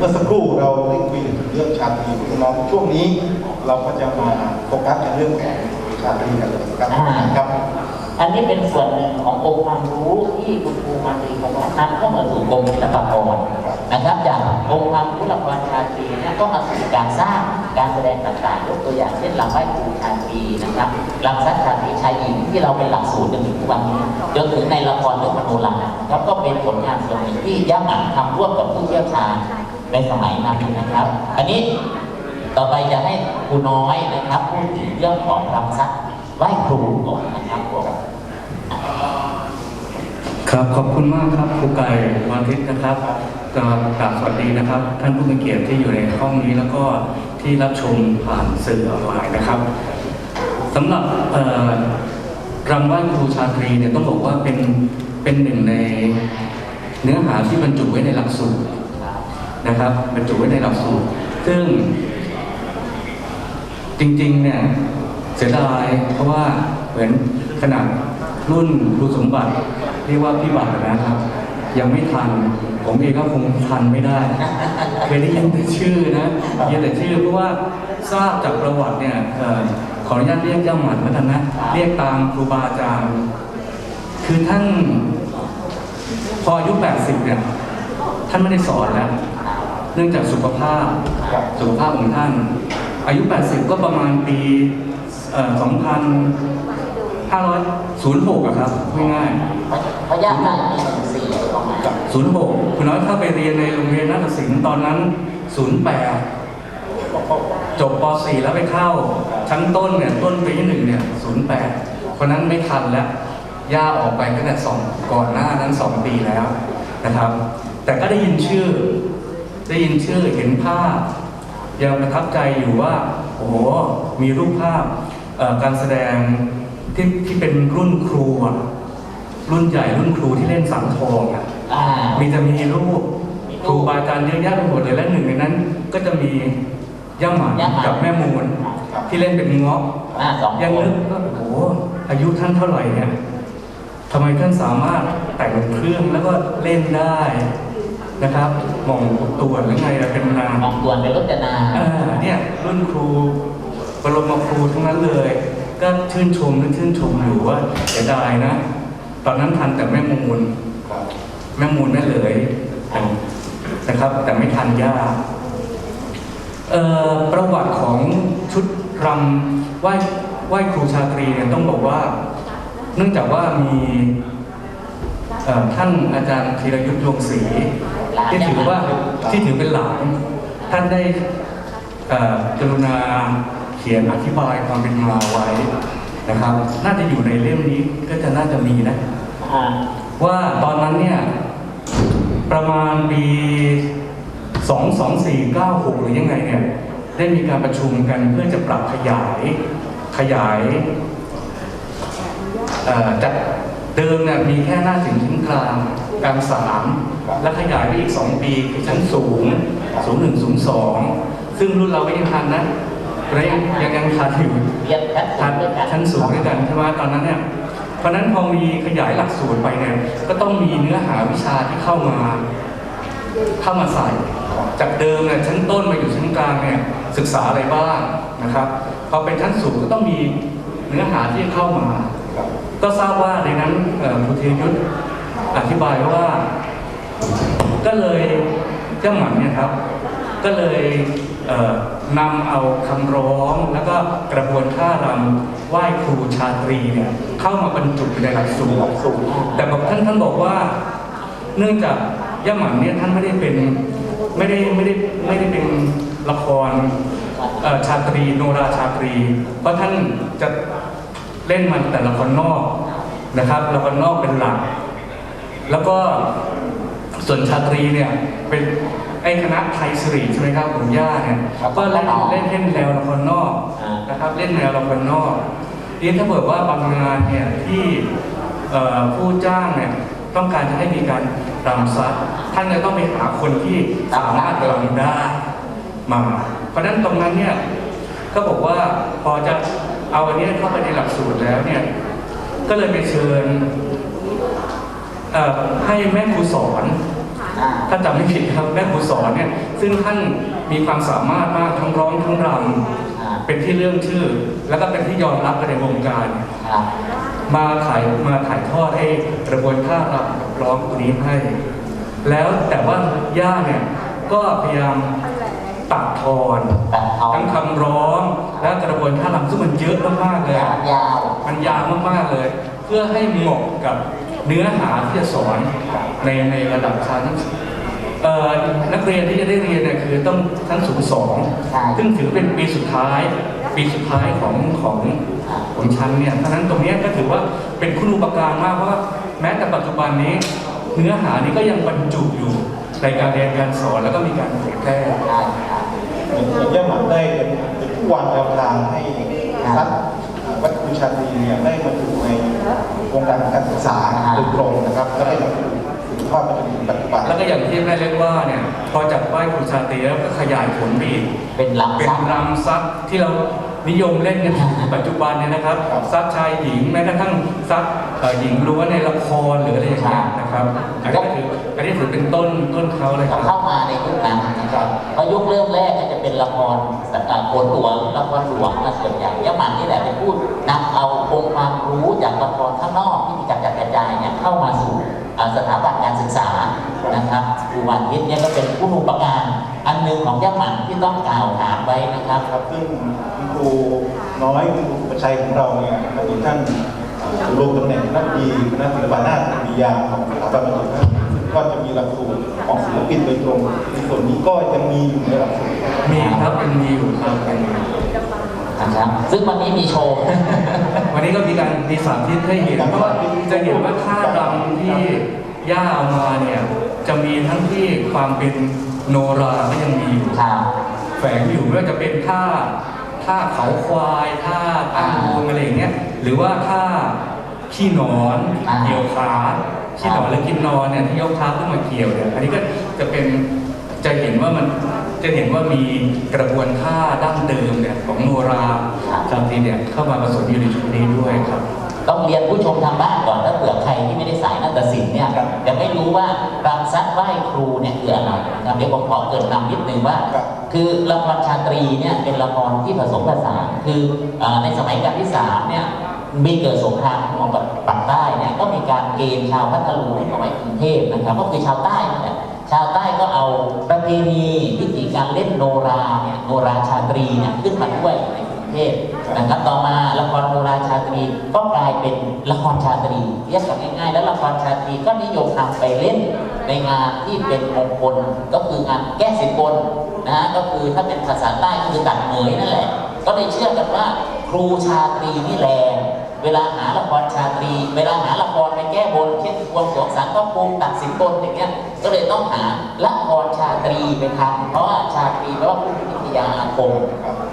เมื่อสักครู่เราได้คุยถึงเรื่องชาตรีของน้องช่วงนี้เราก็จะมาโฟกัสในเรื่องของชาตรีกันครับครับ อันนี้เป็นส่วนหนึ่งขององค์ความรู้ที่คุณครูมาตรีของเรานำเข้ามาสู่กรมศิลปากรนะครับจากองค์ความรู้ละครชาตรีเนี่ยก็มาสู่การสร้างการแสดงต่างๆยกตัวอย่างเช่นลำไหว้ครูชาตรีนะครับลำซัดชาตรีชายหญิงที่เราเป็นหลักสูตรจนถึงทุกวันนี้จนถึงในละครเรื่องมโนราครับก็เป็นผลงานส่วนหนึ่งที่ย่าหมันทำร่วมกับผู้เชี่ยวชาญ ในสมัยนั้นนะครับ อันนี้ต่อไปจะให้ครูน้อยนะครับพูดถึงเรื่องของรำซัดไหว้ครูก่อนนะครับผมครับขอบคุณมากครับครูไก่วันทิตย์นะครับกราบสวัสดีนะครับ ท่านผู้มีเกียรติที่อยู่ในห้องนี้แล้วก็ที่รับชมผ่านสื่อออนไลน์นะครับสำหรับรำไหว้ครูชาตรีเนี่ยต้องบอกว่าเป็นเป็นหนึ่งในเนื้อหาที่บรรจุไว้ในหลักสูตร นะครับบรรจุไว้ในหลักสูตร ซึ่ง จริงๆเนี่ยเสียดายเพราะว่าเหมือนขนาดรุ่นครูสมบัติเรียกว่าพี่บัตรนะครับ ยังไม่ทัน ผมเองก็คงทันไม่ได้ เคยได้ยินแต่ชื่อนะยินแต่ชื่อเพราะว่าทราบจากประวัติเนี่ยออขออนุญาตเรียกย่าหมันแล้วกันนะ เรียกตามครูบาอาจารย์คือท่านพออายุ 80 เนี่ย ท่านไม่ได้สอนแล้ว เนื่องจากสุขภาพสุขภาพของท่าน อายุ 80 ก็ประมาณปี2506อะครับง่ายเพราะญาติได้มีหนึ่งสี่ประมาณๆ06คุณน้อยเข้าไปเรียนในโรงเรียนนาฏศิลป์ตอนนั้น 08 จบป .4 แล้วไปเข้า ชั้นต้นเนี่ยต้นปีที่หนึ่งเนี่ย08 คนนั้นไม่ทันแล้วย่าออกไปตั้งแต่สองก่อนหน้านั้นสองปีแล้วนะครับ แต่ก็ได้ยินชื่อ ได้ยินชื่อเห็นภาพ ยังประทับใจอยู่ว่า โอ้โห มีรูปภาพเอ่อการแสดงที่ที่เป็นรุ่นครูอะรุ่นใหญ่รุ่นครูที่เล่นสังทองอะอ่ามีจะมีรูปครูบาอาจารย์เยอะแยะไปหมดเลยและหนึ่งในนั้น ก็จะมีย่าหมันกับแม่มูลที่เล่นเป็นเงาะอ่าสองยังคนนึกว่าโอ้โหอายุท่านเท่าไหร่เนี่ยทำไมท่านสามารถแต่งเครื่องแล้วก็เล่นได้ นะครับหมองตัวหรือไงล่ะเป็นนามมองตัวนเป็นรจนาอ่าเนี่ยรุ่นครูบรมครูทั้งนั้นเลย ก็ชื่นชมและชื่นชมอยู่ว่าเสียดายนะ ตอนนั้นทันแต่แม่มูลแม่มูลแม่เหลยนะครับ แต่ไม่ทันย่าเอ่อประวัติของชุดรำไหว้ไหว้ครูชาตรีเนี่ยต้องบอกว่า เนื่องจากว่ามีเอ่อท่านอาจารย์ธีรยุทธ์ดวงศรี ที่ถือว่าที่ถือเป็นหลานท่านได้เอ่อกรุณาเขียนอธิบายความเป็นมาไว้นะครับ น่าจะอยู่ในเล่มนี้ก็จะน่าจะมีนะ อ่าว่าตอนนั้นเนี่ย ประมาณปี 22496 หรือยังไงเนี่ย ได้มีการประชุมกันเพื่อจะปรับขยายขยายเอ่อจากเดิมเนี่ยมีแค่หน้าถึงชั้นกลาง กลางสามและขยายไปอีก 2 ปีคือชั้นสูง สูงหนึ่งสูงสองซึ่งรุ่นเราก็ยังทันนะเรายังยังยังทันอยู่เรียนชั้นสูชั้งนด้วยกันชั้นสูงด้วยกันใช่ไหมตอนนั้นเนี่ยเพราะฉะนั้นพอมีขยายหลักสูตรไปเนี่ยก็ต้องมีเนื้อหาวิชาที่เข้ามา เข้ามาใส่ จากเดิมเนี่ยชั้นต้นมาอยู่ชั้นกลางเนี่ยศึกษาอะไรบ้างนะครับพอเป็นชั้นสูงก็ต้องมีเนื้อหาที่เข้ามา ก็ทราบว่าในนั้นเอ่อครูธีรยุทธ์ อธิบายว่า ก็เลยเจ้าหมันเนี่ยครับ ก็เลยเนำเอาคำร้องแล้วก็กระบวนท่ารำไหว้ครูชาตรีเนี่ยเข้ามาบรรจุในหลักสูตรสูงแต่บอกท่านท่านบอกว่า เนื่องจากย่าหมันเนี่ยท่านไม่ได้เป็นไม่ได้ไม่ได้ไม่ได้เป็นละครชาตรีโนราชาตรี เพราะท่านจะเล่นมันแต่ละครนอกนะครับละครนอกเป็นหลัก แล้วก็ส่วนชาตรีเนี่ยเป็นไอ้คณะไทยสิริใช่ไหมครับของย่าเนี่ยก็เล่นเล่นเล่นแนวละครนอกนะครับเล่นแนวละครนอกทีนี้ถ้าเกิดว่าบางงานเนี่ยที่เอ่อผู้จ้างเนี่ยต้องการจะให้มีการรำซัดท่านจะต้องไปหาคนที่สามารถรำได้มา เพราะฉะนั้นตรงนั้นเนี่ยก็บอกว่าพอจะเอาอันเนี้ยเข้าไปในหลักสูตรแล้วเนี่ยก็เลยไปเชิญเอ่อ ให้แม่ครูสอนอ่าถ้าจำไม่ผิดครับแม่ครูสอนเนี่ยซึ่งท่านมีความสามารถมากทั้งร้องทั้งรอ่าำเป็นที่เรื่องชื่อ แล้วก็เป็นที่ยอมรับกันในวงการครับมาถ่ายมาถ่ายทอดให้กระบวนท่ารำร้องตัวนี้ให้ แล้วแต่ว่าย่าเนี่ยก็พยายามตัดทอนตัดทอนทั้งคำร้องและกระบวนท่ารำซึ่งมันเยอะมากๆเลยยาวอะยาวมันยาวมากๆเลย เพื่อให้เหมาะกับ เนื้อหาที่จะสอนในในระดับชั้นเอ่อนักเรียนที่จะได้เรียนเนี่ยคือต้องชั้นสูงสองซึ่งถือเป็นปีสุดท้าย ปีสุดท้ายของของของชั้นเนี่ยเพราะฉะนั้นตรงเนี้ยก็ถือว่าเป็นคุณูปการมากเพราะว่าแม้แต่ปัจจุบันนี้ เนื้อหานี้ก็ยังบรรจุอยู่ในการเรียนการสอนแล้วก็มีการเผยแพร่ใช่ครับเหมือนเหมือนย่าหมันได้เป็นเป็นผู้วางแนวทางให้ทัศน์วัด ครูชาตรีเนี่ยได้มาอยู่ในวงการการศึกษาโดยตรงนะครับและได้มาอยู่สืบทอดมาจนถึงปัจจุบันแล้วก็อย่างที่แม่เล็กว่าเนี่ยพอจากไหว้ครูชาตรีแล้วก็ขยายผลไปอีกเป็นลำเป็นซับรำซักที่เรานิยมเล่นกันในปัจจุบันเนี่ยนะครับครับซักชายหญิงแม้กระทั่งซักเอ่อหญิงล้วนในละครหรืออะไรอย่างเงี้ยนะครับอันนี้ก็ถือ อันนี้ถือเป็นต้นต้นเขาเลยคเขารับเข้ามาในยุคนั้นนะครับเพราะยุคเริ่มแรกก็จะเป็นละครแบบโขนหลวงละครหลวงนะส่วนใหญ่ยะหมันนี่แหละเป็นผู้นำเอาองค์ความรู้จากละครข้างนอกที่มีการจัดกระจายเนี่ยเข้ามาสู่อ่าสถาบันการศึกษานะครับครูวานทิพย์เนี่ยก็เป็นผู้รูปการอันหนึ่งของยะหมันที่ต้องกล่าวถามไว้นะครับ ครับซึ่งคุณครูน้อยคุณครูประชัยของเราเนี่ยอดีตท่านถูกลงตำแหน่งนักดีคณะศิลปานาถวิทยาของสถาบันบัณฑิตนะซึ่ง ก็จะมีหลักสูตรของศิลปินโดยตรงในส่วนนี้ก็ยังมีอยู่ในหลักสูตรมีครับเป็นมีอยู่ครับเป็นนะครับซึ่งวันนี้มีโชว์ วันนี้ก็มีการมีสาธิตให้เห็นเพราะว่าจะเห็นว่าท่ารำที่ย่าเอามาเนี่ยจะมีทั้งที่ความเป็นโนราก็ยังมีอยู่ครับแฝงอยู่ไม่ว่าจะเป็นท่าท่าเขาควายท่าตั้งวงอะไรอย่างเงี้ยหรือว่าท่า ขี้หนอนอ่าเกี่ยวขาขี้หนอนหรือกินนอนเนี่ยที่ยกเท้าขึ้นมาเกี่ยวเนี่ยอันนี้ก็จะเป็นจะเห็นว่ามันจะเห็นว่ามีกระบวนท่าดั้งเดิมเนี่ยของโนราจำทีเนี่ยเข้ามาผสมอยู่ในชุดนี้ด้วยครับต้องเรียนผู้ชมทางบ้านก่อนถ้าเผื่อใครที่ไม่ได้สายนาฏศิลป์เนี่ยจะไม่รู้ว่ารำซัดไหว้ครูเนี่ยคืออะไรนะครับเดี๋ยวผมขอเกรินนำนิดนึงว่าครับคือละครชาตรีเนี่ยเป็นละครที่ผสมผสานคือเอ่อในสมัยการที่สามเนี่ย มีเกิดสงครามของปักใต้เนี่ยก็มีการเกณฑ์ชาวพัทลุงให้มาไว้กรุงเทพนะครับ ก็คือชาวใต้นั่แหละชาวใต้ก็เอาประเพณีวิธีการเล่นโนราเนี่ยโนราชาตรีเนี่ยขึ้นมาด้วยในกรุงเทพนะครับต่อมาละครโนราชาตรีก็กลายเป็นละครชาตรีเรียกกันง่ายๆ แล้วละครชาตรีก็นิยมนำไปเล่นในงานที่เป็นมงคลก็คืองานแก้สินบนนะก็คือถ้าเป็นภาษาใต้ก็คือตัดเหมยนั่นแหละ ก็เลยเชื่อกันว่าครูชาตรีนี่แรง เวลาหาละครชาตรี เวลาหาละครไปแก้บนเช่นบวงสวงสารพระภูตัดสินบนอย่างเงี้ย ก็เลยต้องหาละครชาตรีไปทำเพราะว่าชาตรีแปลว่าผู้มีวิทยาอาคม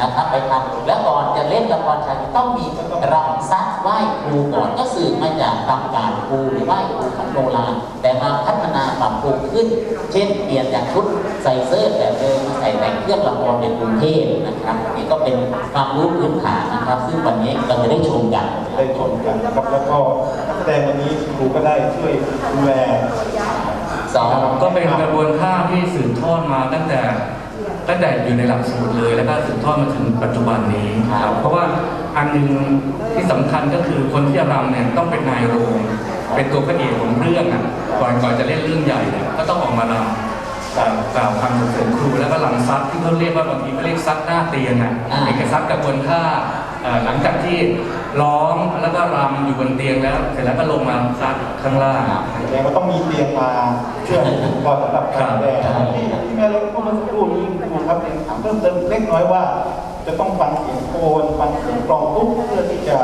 นะครับไปทำแล้วก่อนจะเล่นละครชาตรีต้องมีรำซัดไหว้ครูก่อนก็สืบมาจากตำการครูหรือไหว้ครูของโนราณแต่มาพัฒนาปรับปรุงขึ้น เช่นเปลี่ยนจากชุดใส่เสื้อแบบเดิม มาใส่แต่งเครื่องละครในกรุงเทพนะครับนี่ก็เป็นความรู้พื้นฐานนะครับ ซึ่งวันนี้เราจะได้ชมกันได้ชมกันนะครับแล้วก็นักแสดงวันนี้ครูก็ได้ช่วยดูแลสองก็เป็นกระบวนท่าที่สืบทอดมาตั้งแต่ตั้งแต่อยู่ในหลักสูตรเลย แล้วก็สืบทอดมาถึงปัจจุบันนี้ครับเพราะว่าอันหนึงที่สำคัญก็คือคนที่จะรำเนี่ยต้องเป็นนายโรงเป็นตัวพระเอกของเรื่องอะก่อนก่อนจะเล่นเรื่องใหญ่เนี่ยก็ต้องออกมารำ กล่าวกล่าวคำสรรเสริญครูแล้วก็รำซัดที่เขาเรียกว่าบางทีเขาเรียกซัดหน้าเตียงอะเป็นกระซัดกระบวนท่าเอ่อหลังจากที่ร้องแล้วก็รำอยู่บนเตียงแล้ว เสร็จแล้วก็ลงมาซัดข้างล่าง แสดงว่าต้องมีเตียงมาเชื่อมอุปกรณ์สำหรับการแสดงที่ที่แม่เล็กพูดเมื่อสักครู่นี้ครูครับเองถามเพิ่มเติมเล็กน้อยว่า จะต้องฟังเสียงโคนฟังเสียงกลองทุกเพื่อที่จะ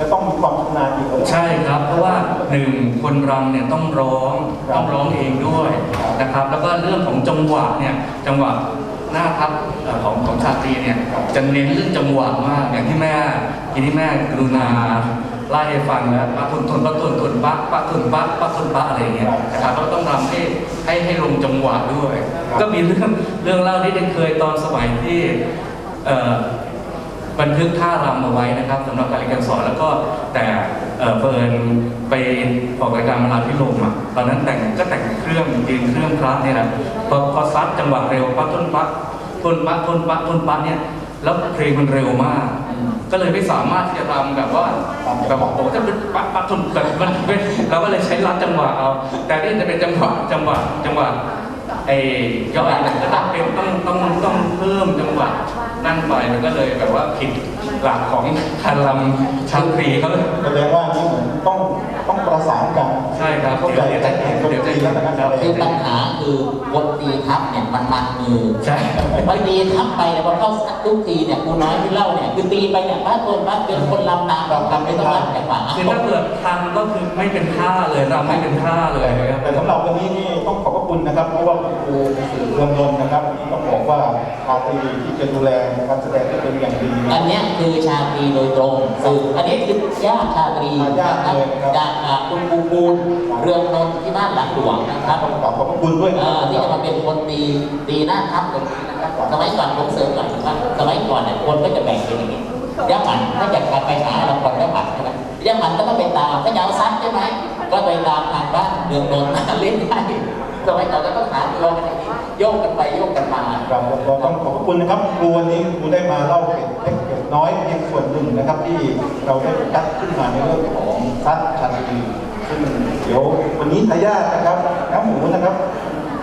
จะต้องมีความชำนาญอีกเหรอใช่ครับ เพราะว่าหนึ่งคนรำเนี่ยต้องร้องครับต้องร้องเองด้วยนะครับ แล้วก็เรื่องของจังหวะเนี่ยจังหวะหน้าทับเอ่อของของชาตรีเนี่ยจะเน้นเรื่องจังหวะมากอย่างที่แม่ทีที่แม่กรุณาไล่ให้ฟังแล้วปะทุนทุนปะทุนทุนปะปะทุนปะปะทุนปะอะไรอย่างเงี้ยนะครับก็ต้องรำให้ให้ให้ลงจังหวะด้วย ก็มีเรื่องเรื่องเล่าที่ได้เคยตอนสมัยที่เอ่อ บันทึกท่ารำเอาไว้นะครับสำหรับการเรียนการสอนแล้วก็แต่เฟิร์นไปออกรายการมาลาพิลมอะตอนนั้นแต่งก็แต่งเครื่องเตรีเครื่องพระเนี่ยนะพอพอซัดจังหวะเร็วปั๊บต้นปั๊บต้นปั๊บต้นปั๊บต้นปั๊บเนี่ยแล้วเพลงมันเร็วมาก ก็เลยไม่สามารถที่จะรำแบบว่าแบบโอ้โหจะเป็นปั๊บปั๊บต้นแบบมันเป็นเราก็เลยใช้รัดจังหวะเอา แต่นี่จะเป็นจังหวะจังหวะจังหวะไอ้ย่อยเนี่ยก็ต้องเป็นต้องต้องต้องเพิ่มจังหวะ นั่งไปมันก็เลยแบบว่าผิดหลักของคารรำชาตรีเขาเลยแสดงว่านี่เหมือนต้อง ต้องประสานกันใช่ครับเข้าใจเดี๋ยวแต่แข่งดนตรีแล้วนะครับอะไรคือปัญหาคือคนตีทับเนี่ยมันมันมือใช่พอตีทับไปเนี่ยพอเข้าซัดทุกทีเนี่ยกูน้อยที่เล่าเนี่ยคือตีไปเนี่ยบ้านต้นบ้านเป็นคนลำตามเราทำไม่ต้องรัดจังหวะคือถ้าเกิดทันก็คือไม่เป็นท่าเลยรำไม่เป็นท่าเลยครับแต่สำหรับวันนี้นี่ต้องขอบพระคุณนะครับเพราะว่าคุณครูสื่อเรืองนนท์นะครับที่ต้องบอกว่าชาตรีที่จะดูแลการแสดงได้เป็นอย่างดีอันเนี้ยคือชาตรีโดยตรงคืออันนี้คือญาติชาตรีญาติเลยนะครับจากอ่าคุณครูบูลเรืองนนท์ที่บ้านหลังหลวงนะครับต้อขอบพระคุณด้วยนะที่จะมาเป็นคนตีตีหน้าทัพตรงนี้นะครับสมัยก่อนผมเสริมหน่อยว่าสมัยก่อนเนี่ยคนก็จะแบ่งเป็นอย่างนี้ย่าหมันถ้าอยากไปหาเราก่อนย่าหมันใช่ไหมย่าหมันก็ต้องไปตามถ้าจะเอาซัดใช่ไหมก็ไปตามทางบ้านเรืองนนท์เล่นได้สมัยก่อนก็ต้องหาตัวกันอย่างนี้ โยกกันไปโยกกันมาครับก็ต้องขอบพระคุณนะครับครูวันนี้ครูได้มาเล่าเกร็ดเล็กเกร็ดน้อยเพียงส่วนหนึ่งนะครับ ที่เราได้จัดขึ้นมาในเรื่องของซัดชาตรีซึ่งเดี๋ยววันนี้ทายาทนะครับน้ำหมูนะครับ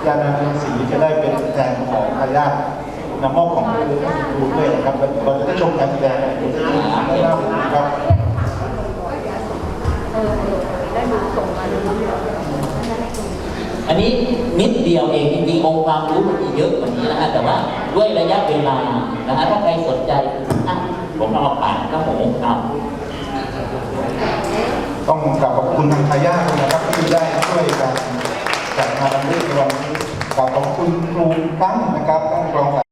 ยานาเรืองศรีจะได้เป็นแทนของทายาทนำมอบของครูให้ครูด้วยนะครับแล้วเราจะได้ชมการแสดงกันในวันนี้นะครับ อันนี้นิดเดียวเองจริงๆองค์ความรู้มันมีเยอะกว่านี้นะฮะแต่ว่าด้วยระยะเวลานะฮะถ้าใครสนใจอะผมเอาปากก็หมูเอาต้องกลับขอบคุณทางทายาทนะครับที่ได้ช่วยกันจัดงานเรื่องในวันนี้ขอบคุณครูตั้งนะครับตั้งรอง